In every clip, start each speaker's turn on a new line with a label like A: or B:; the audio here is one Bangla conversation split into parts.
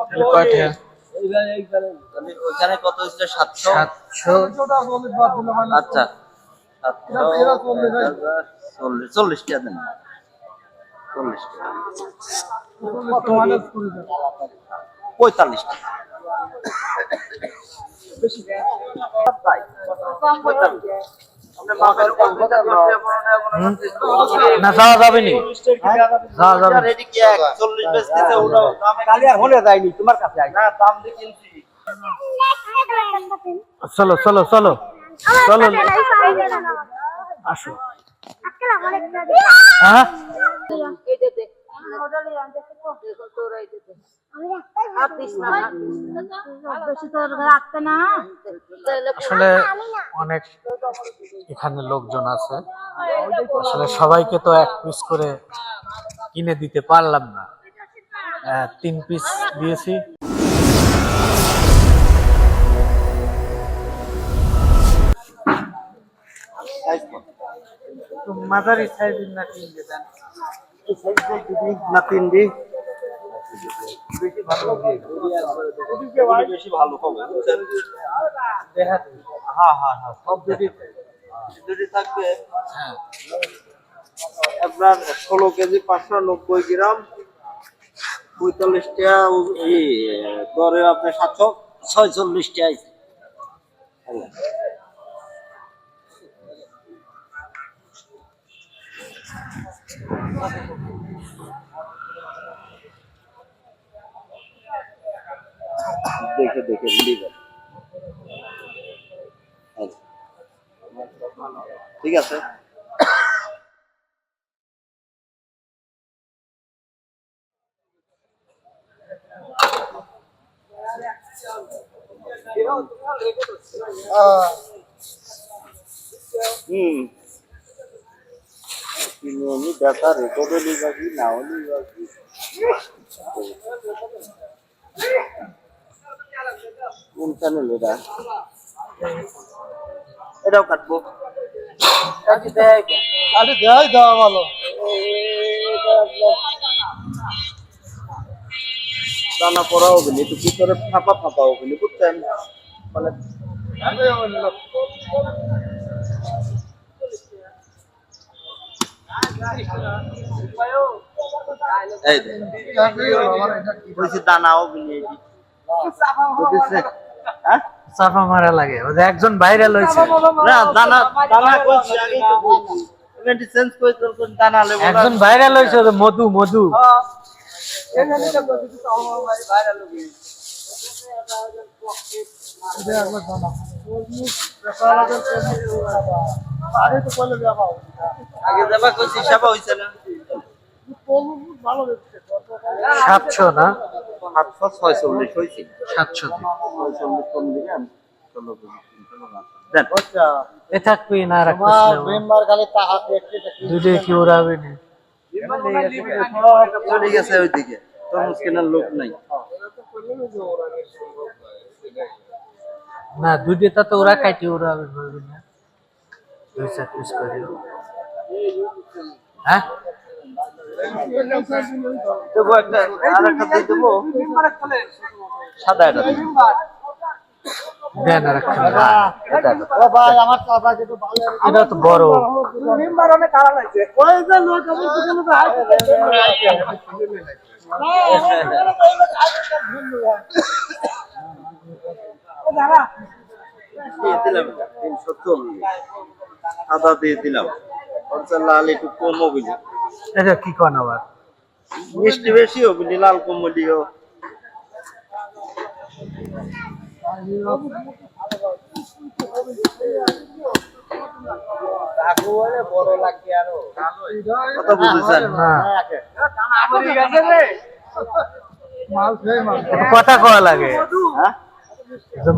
A: তাহলে কয়টা?
B: ওইখানে কত হয়েছিল সাতশো?
A: সাতশো।
B: আচ্ছা। সাতশো এক হাজার, চল্লিশ চল্লিশ টাকা দেন। চল্লিশ টাকা। পঁয়তাল্লিশ টাকা। পঁয়তাল্লিশ।
A: না যাওয়া যাবে নি। যাওয়া যাবে
B: আপনার কি এক? চল্লিশ বেচতেছে, ওটাও দামে কালি আর হলে যায়নি, তোমার কাছে আয়। না, দাম দিয়ে কিনছি।
A: চলো চলো চলো। চলো। আসো। হ্যাঁ? আসলে অনেক এখানে লোকজন আছে। আসলে সবাইকে তো এক পিস করে কিনে দিতে পারলাম না। তিন পিস দিয়েছি। মাঝারি সাইজের না কিনতে দেন
B: না, তিনটি। বেশি ভালো হবে? হ্যাঁ হ্যাঁ হ্যাঁ সব দুটি দুটি থাকবে
A: হ্যাঁ
B: আপনার ষোলো কেজি পাঁচশো নব্বই গ্রাম পঁয়তাল্লিশ টাকা দরে আপনার সাতশো? ছয়চল্লিশ টাকা আছে। দেখে দেখে নেবেন আচ্ছা। ঠিক আছে। হুম। ডাটা রেকর্ডও লিবাকি নাও লিবাকি কোন চ্যানেল এটা? এটাও কাটবো।
A: আরে দেয় দেওয়া ভালো।
B: দানা পড়া হবে না একটু ভিতরে ফাঁপা ফাঁপা হবে না বুঝছেন? মানে এই দেখ বলছি হ্যাঁ?
A: চাপা মারা লাগে। ওই যে একজন ভাইরাল হয়েছে।
B: না দানা দানা কইছি আগেই তো বলছি। ইভেন্ট চেঞ্জ করে তোর দানা লেবো
A: একজন ভাইরাল হয়েছে ওই যে মধু মধু।
B: আগে যাবা কইছি সেবা হইছে না।
A: সাতশো না?
B: সাতশো ছয়চল্লিশ হয়েছে।
A: সাতশো
B: ছয়চল্লিশ কম দিবেন ষোলো কেজি ষোলো মাছ দেন
A: এ থাকবি না আর কি উড়াবে না?
B: চলে গেছে ওইদিকে। তরমুজ কেনার লোক নাই।
A: না দুইটা তো ওরা কাটি না। দুই চার পিস করে। হ্যাঁ?
B: দেবো একটা আর একটা দিয়ে দেবো। সাদা এটা দেন
A: আর একটা।
B: এটা এটা।
A: এটা তো বড়।
B: দিলাম তিনশো চল্লিশ। সাদা দিয়ে দিলাম। লাল একটু কম বুঝি।
A: এটা কি কোন আবার?
B: মিষ্টি বেশি বুঝি লাল কম কথা
A: কওয়া লাগে।
B: হ্যাঁ?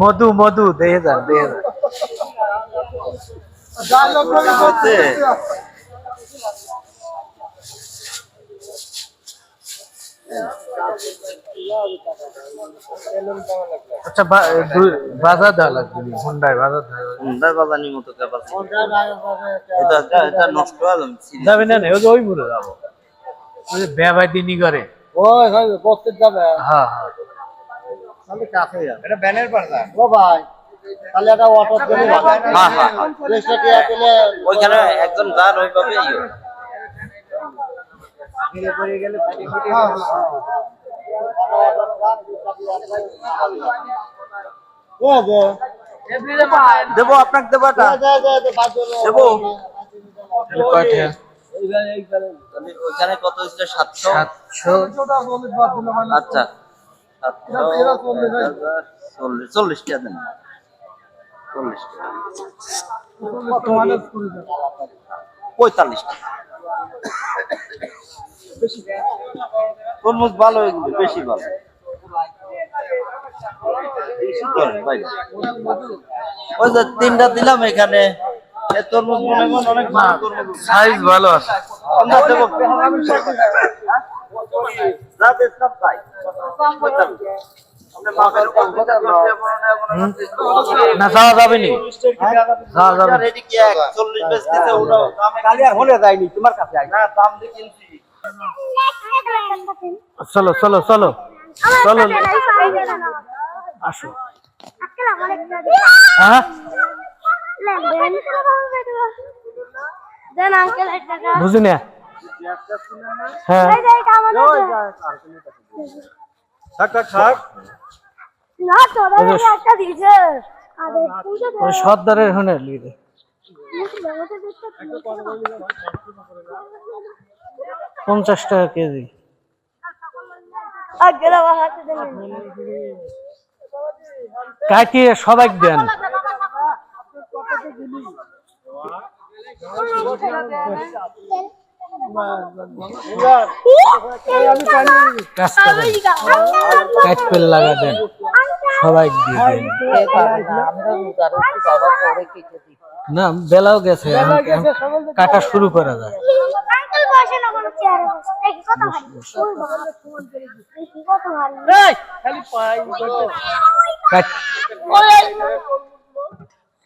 A: মধু মধু দেখে যান দেখে যান। আচ্ছা বা- বাজার দেওয়া লাগবে হুন্ডায় বাজার দেওয়া লাগবে।
B: হুন্ডার মতো এটা এটা নষ্ট যাবে
A: যাবে না না ওই যে যাব। ওই যে দিনই করে
C: ওই হয় যাবে।
A: হ্যাঁ হ্যাঁ।
B: এটা ব্যানের পারদা ও ভাই তাহলে অটো হ্যাঁ হ্যাঁ ওইখানে একজন ওইভাবে পড়ে গেলে ফাটি ফুটি দেবো আপনাকে দেবোটা দেবো।
A: তাহলে
B: ওইখানে কত হয়েছিল সাতশো?
A: সাতশো।
B: আচ্ছা। সাতশো, চল্লিশ চল্লিশ টাকা দেন। চল্লিশ টাকা। পঁয়তাল্লিশ টাকা। তরমুজ ভালো এগুলো বেশি ভালো। বলেন, ওই যে তিনটা দিলাম এখানে। তরমুজ মনে অনেক
A: সাইজ ভালো আছে।
B: আমরা দেবো। যা দেখলাম তাই পঁয়তাল্লিশ। আপনি মাপের উপর কথা করতে
A: হুম? না যাওয়া যাবে নি? যাওয়া যাবে না।
B: রেডি কি এক চল্লিশ বেচতেছে ওটাও? কালি আর হলে যায়নি তোমার কাছে দাম দিয়ে কিনছি।
A: চলো চলো চলো। চলো। আসো। হ্যাঁ? বুঝি না। হ্যাঁ। সর্দারের হনে লিরে পঞ্চাশ টাকা কেজি। কাটিয়ে সবাই দেন। লাগা দেন। সবাই দিয়ে না, বেলাও গেছে কাটা শুরু করা যায়।
C: আঙ্কেল বসে না কোনো চেয়ারে বসে। দেখি কত ভারী ওই বাবা দেখি কত ভারী
A: কাট।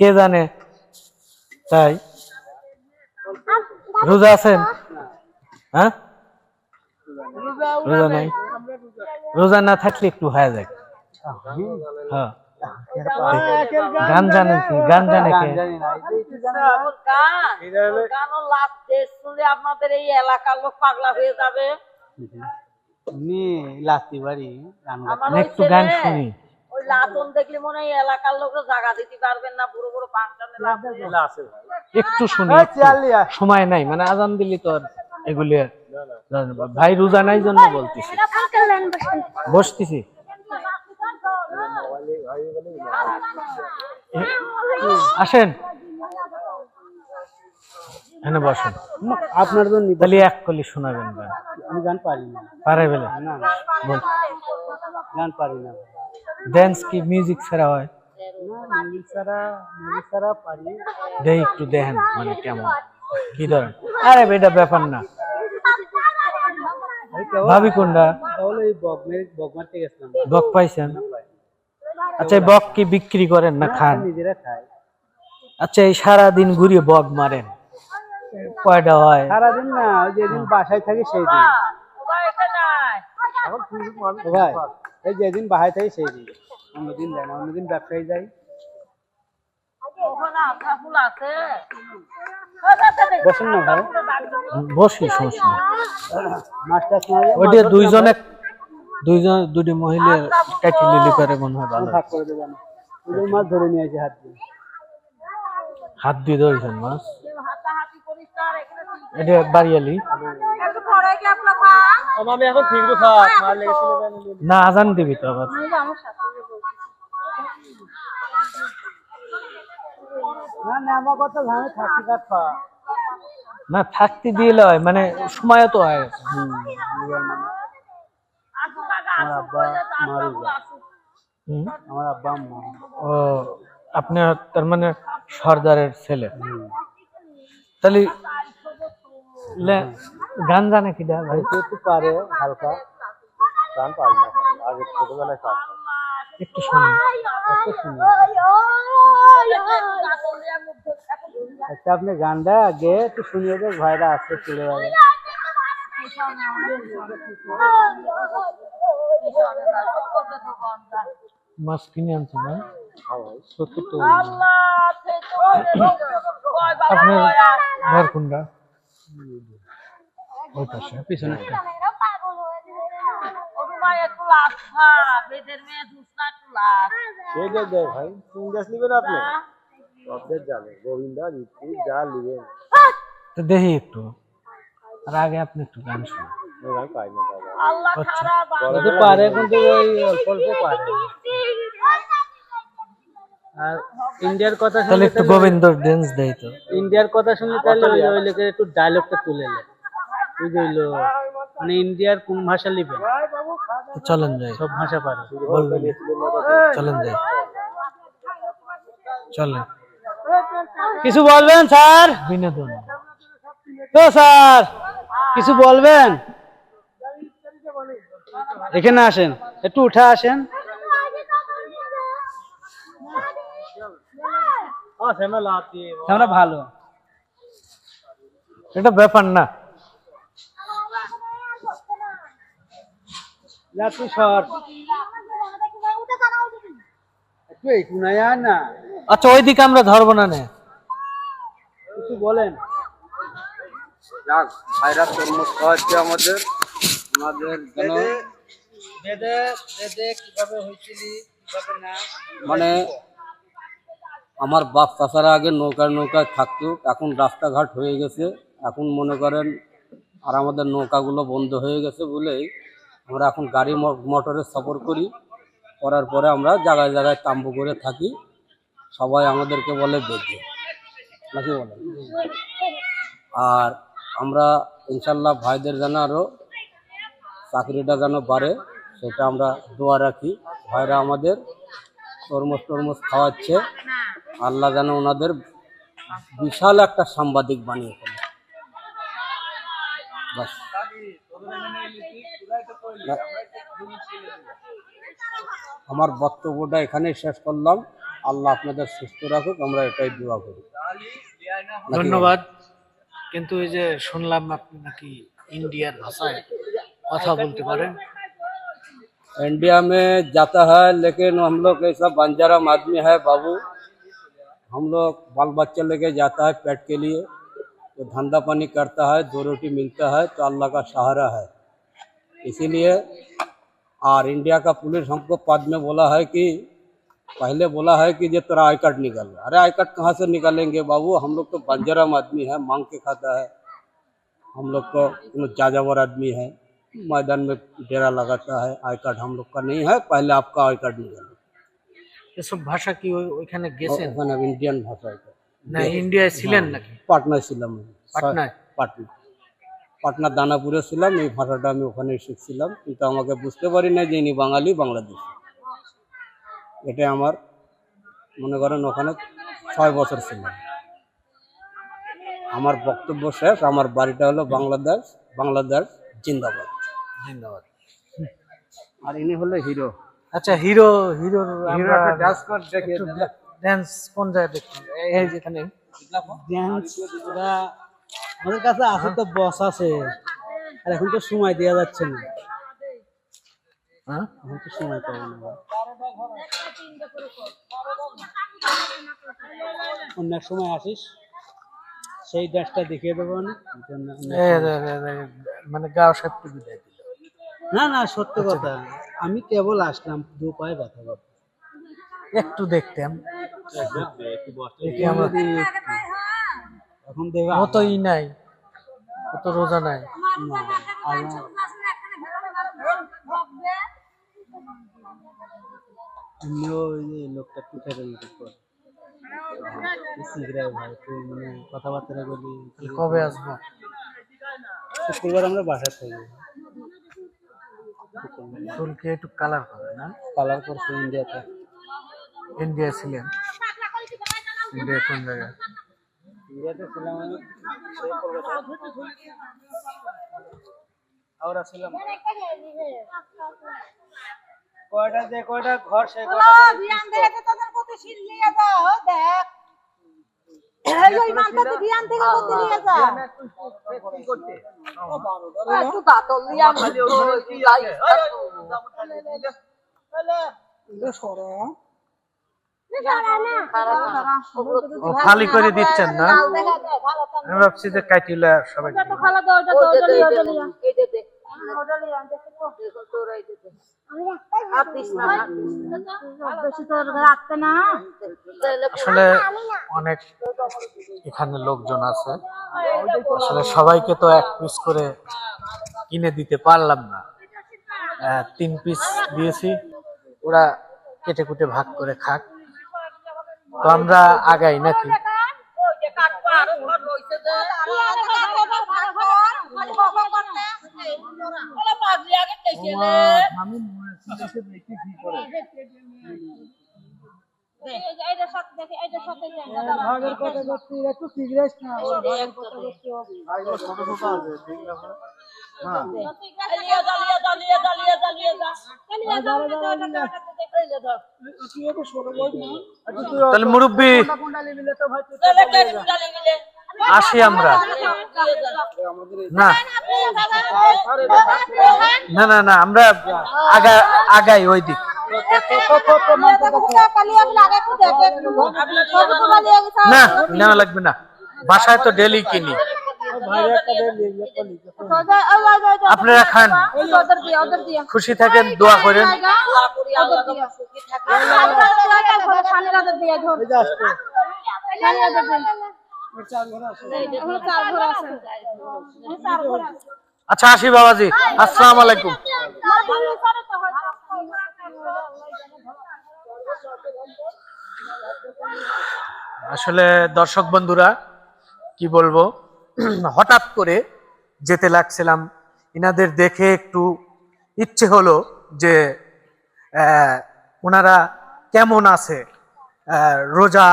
A: কে জানে? তাই। রোজা আছেন? হ্যাঁ? রোজা নাই? রোজা না থাকলে একটু হয়ে যায়। হ্যাঁ। গান জানেন কি গান জানে কে
D: গান লাভ দেশ শুনলে আপনাদের এই এলাকার লোক পাগলা হয়ে যাবে আমার ওই
A: একটু গান শুনি
D: ওই লাতন দেখলে মনে হয় এলাকার লোক জায়গা দিতে পারবেন না বুড়ো বুড়ো ফাংশনে লাভ
A: একটু শুনি সময় নাই মানে আজান দিলি তো এগুলি আর ভাই রোজা নাই জন্য বলতেছি বসতেছি আসেন। এখানে বসেন।
E: আপনার জন্য
A: তাহলে এক কলি শোনাবেন গান
E: আমি গান পারি না।
A: পারে বেলে।
E: না গান পারি না।
A: ড্যান্স কি মিউজিক ছাড়া হয়?
E: মিউজিক ছাড়া মিউজিক ছাড়া পারি।
A: একটু দেখেন মানে কেমন। কি ধরেন আরে বেটা ব্যাপার না। ভাবি কোনটা?
E: তাহলে এই বগমের বগ গেছিলাম।
A: বক পাইছেন? আচ্ছা বক কি বিক্রি করেন না খান?
E: নিজেরা খাই।
A: আচ্ছা এই সারা দিন ঘুরিয়ে বক মারেন। কয়টা হয়?
E: সারাদিন না ওই যেদিন বাসায় থাকি সেই দিন। ভাই এই যেদিন বাসায় থাকি সেই দিন। অন্যদিন যায় না অন্যদিন ব্যবসায়ী যাই। বসুন না ভাই।
A: বসি সমস্যা ওইটা দুইজনে দুইজন দুটি মহিলা কাটি লিলি করে মনে হয় ভালো
E: ভাগ করে দেবেন। ওদের মাছ ধরে নিয়ে আসি হাত দিয়ে।
A: হাত দিয়ে ধরেছেন মাছ? এটা বাড়িয়ালি।
E: আমি এখন
A: না আজান দিবি তো আবার।
E: না
A: থাকতে দিলে হয় মানে সময় তো হয়।
E: আমার আব্বা মারা যায়। আমার আব্বা আম্মা
A: ও আপনার তার মানে সর্দারের ছেলে তাহলে লে- গান জানে কি দা ভাই
E: একটু একটু পারে হালকা গান পারি না আগে ছোটবেলায় পারতাম
A: একটু শুনি
E: একটু শুনি আচ্ছা আপনি গানটা আগে একটু শুনিয়ে দেখ ভাইরা আসতে চলে যাবে
D: পিছনে যা সকলকে দোকান যা
A: মাছ কিনে আনছে না?
E: সত্তর তো।
A: আপনার ঘর কোনটা? ওই পাশে
E: পিছনে
F: হয়ে
E: ভাই কোন গাছ নিবেন আপনি? যাবে গোবিন্দা যা নিবেন।
A: তো দেখি একটু। আর আগে আপনি একটু গান শুনুন।
E: যদি পারে কিন্তু ওই অল্প অল্প পারে। আর ইন্ডিয়ার কথা
A: তাহলে
E: শুনলে
A: একটু গোবিন্দ ড্যান্স দেয় তো।
E: ইন্ডিয়ার কথা শুনলে তাহলে ওই ওই লোকের একটু ডায়লগটা তুলে নেয় মানে ইন্ডিয়ার কোন ভাষা লিখবে
A: তো চলেন যাই।
E: সব ভাষা পারে।
A: বলবেন। চলেন যাই। চলেন।
E: কিছু বলবেন স্যার?
A: বিনোদন।
E: তো স্যার! কিছু বলবেন? এখানে আসেন, একটু উঠে আসেন। ভালো।
A: এটা ব্যাপার না। আচ্ছা ওইদিকে আমরা ধরবো না নে।
E: কিছু বলেন।
G: যাক ভাইরা তরমুজ খাওয়াচ্ছে আমাদের আমাদের যেন মানে আমার বাপ চাচারা আগে নৌকায় নৌকায় থাকতো এখন রাস্তাঘাট হয়ে গেছে। এখন মনে করেন আর আমাদের নৌকাগুলো বন্ধ হয়ে গেছে বলেই আমরা এখন গাড়ি মোটরে সফর করি। করার পরে আমরা জায়গায় জায়গায় তাম্বু করে থাকি। সবাই আমাদেরকে বলে বেঁধে নাকি বলে আর আমরা ইনশাল্লাহ ভাইদের যেন আরও চাকরিটা যেন বাড়ে, সেটা আমরা দোয়া রাখি। ভাইরা আমাদের তরমুজ টরমুজ খাওয়াচ্ছে, আল্লাহ যেন ওনাদের বিশাল একটা সাংবাদিক বানিয়ে ফেলে। আমার বক্তব্যটা এখানেই শেষ করলাম। আল্লাহ আপনাদের সুস্থ রাখুক, আমরা এটাই দোয়া করি।
A: ধন্যবাদ। কিন্তু এই যে শুনলাম আপনি নাকি ইন্ডিয়ার ভাষায় কথা বলতে পারেন
G: इंडिया में जाता है लेकिन हम लोग ऐसा बंजारा आदमी है बाबू हम लोग बाल बच्चे लेके जाता है पेट के लिए तो धंधा पानी करता है दो रोटी मिलता है तो अल्लाह का सहारा है इसीलिए और इंडिया का पुलिस हमको पद में बोला है कि पहले बोला है कि ये तेरा आई कार्ड निकाल अरे आई कार्ड कहाँ से निकालेंगे बाबू हम लोग तो बंजाराम आदमी है मांग के खाता है हम लोग तो जाजावर आदमी है मैदान में डेरा लगाता है आई कार्ड हम लोग का नहीं है पहले आपका आई कार्ड निकालो
A: এসব ভাষা কি ওই- ওইখানে গেছেন
G: ওখানে ইন্ডিয়ান ভাষা এটা
A: না ইন্ডিয়ায় ছিলেন নাকি
G: পাটনায় ছিলাম আমি।
A: পাটনায়?
G: পাটনা পাটনা দানাপুরে ছিলাম এই ভাষাটা আমি ওখানে শিখছিলাম কিন্তু আমাকে বুঝতে পারি না যে ইনি বাঙালি বাংলাদেশ এটা আমার মনে করেন ওখানে ছয় বছর ছিলাম আমার বক্তব্য শেষ আমার বাড়িটা হলো বাংলাদেশ বাংলাদেশ জিন্দাবাদ।
A: জিন্দাবাদ।
G: আর ইনি হলো হিরো।
A: আচ্ছা হিরো হিরোর আমরা
G: ডান্স কর দেখি
A: কোন জায়গায় এই যেখানে
E: আমাদের কাছে আছে তো বস আছে। আর এখন তো সময় দেওয়া যাচ্ছে না।
A: হ্যাঁ?
E: এখন তো সময় পাবো না। অন্য এক সময় আসিস সেই ড্যান্সটা দেখিয়ে দেবো
A: মানে গাও বিদায় দিল
E: না না সত্য কথা আমি কেবল আসলাম দু পায়ে ব্যথা করতে
A: একটু দেখতাম
E: এখন দেখবে
A: অতই নাই অত রোজা নাই
E: না, আমার- ওই যে লোকটা ভাই মানে কথাবার্তা বলি
A: কবে আসব?
E: শুক্রবার আমরা বাসা থাকি।
A: চুলকে একটু কালার করে না?
E: কালার করছে ইন্ডিয়াতে
A: ইন্ডিয়া ছিলেন। ইন্ডিয়া কোন জায়গায়?
E: ইন্ডিয়াতে ছিলাম আমি সেই কলকাতা আমরা ছিলাম। কয়টা যে কয়টা ঘর সে কয়টা করে
D: তোদের প্রতি শিল নিয়ে দাও দেখ এই যে বিয়ান থেকে করতে নিয়ে যা একটু দাঁতল দিয়ে আমি যাই
A: ও খালি করে দিচ্ছেন না আমি ভাবছি যে কাইটিলা সবাই আসলে অনেক এখানে লোকজন আছে। আসলে সবাইকে তো এক পিস করে কিনে দিতে পারলাম না। তিন পিস দিয়েছি। ওরা কেটে কুটে ভাগ করে খাক। তো আমরা আগাই নাকি?
D: ঘর রইছে যে ওলা পাগলি আগে টেকেলে
E: ভাগের কথা করছি একটু সিগারেট না
D: লিয়ে যা লিয়ে যা লিয়ে যা লিয়ে যা লিয়ে যা এই যে ধর
A: তাহলে মুরব্বী
D: তাহলে কেটে ডালে মিলে
A: আসি আমরা। না। না না না, আমরা আগা, আগাই ওই দিক না, নেওয়া লাগবে না। বাসায় তো ডেলি কিনি। আপনারা খান। খুশি থাকেন, দোয়া করেন। আচ্ছা আসি বাবাজি। আসসালামু আলাইকুম। আসলে দর্শক বন্ধুরা, কি বলব? হঠাৎ করে যেতে লাগছিলাম। ইনাদের দেখে একটু ইচ্ছে হলো যে ওনারা কেমন আছে? রোজা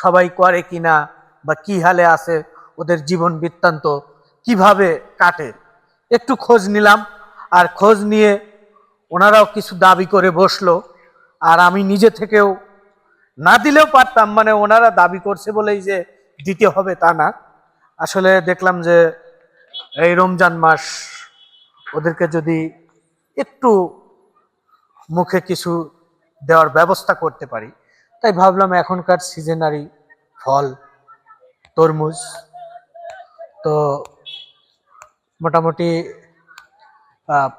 A: সবাই করে কিনা? বা কি হালে আছে ওদের জীবন বৃত্তান্ত, কীভাবে কাটে? একটু খোঁজ নিলাম। আর খোঁজ নিয়ে ওনারাও কিছু দাবি করে বসল। আর আমি নিজে থেকেও না দিলেও পারতাম মানে ওনারা দাবি করছে বলেই যে দিতে হবে তা না। আসলে দেখলাম যে এই রমজান মাস ওদেরকে যদি একটু মুখে কিছু দেওয়ার ব্যবস্থা করতে পারি, তাই ভাবলাম এখনকার সিজনারি ফল তরমুজ। তো মোটামুটি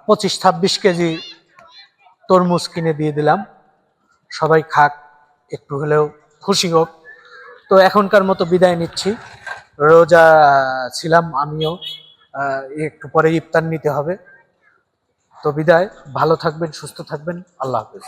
A: পঁচিশ ছাব্বিশ কেজি তরমুজ কিনে দিয়ে দিলাম। সবাই খাক, একটু হলেও খুশি হোক। তো এখনকার মতো বিদায় নিচ্ছি। রোজা ছিলাম আমিও একটু পরে ইফতার নিতে হবে। তো বিদায়, ভালো থাকবেন, সুস্থ থাকবেন। আল্লাহ হাফেজ।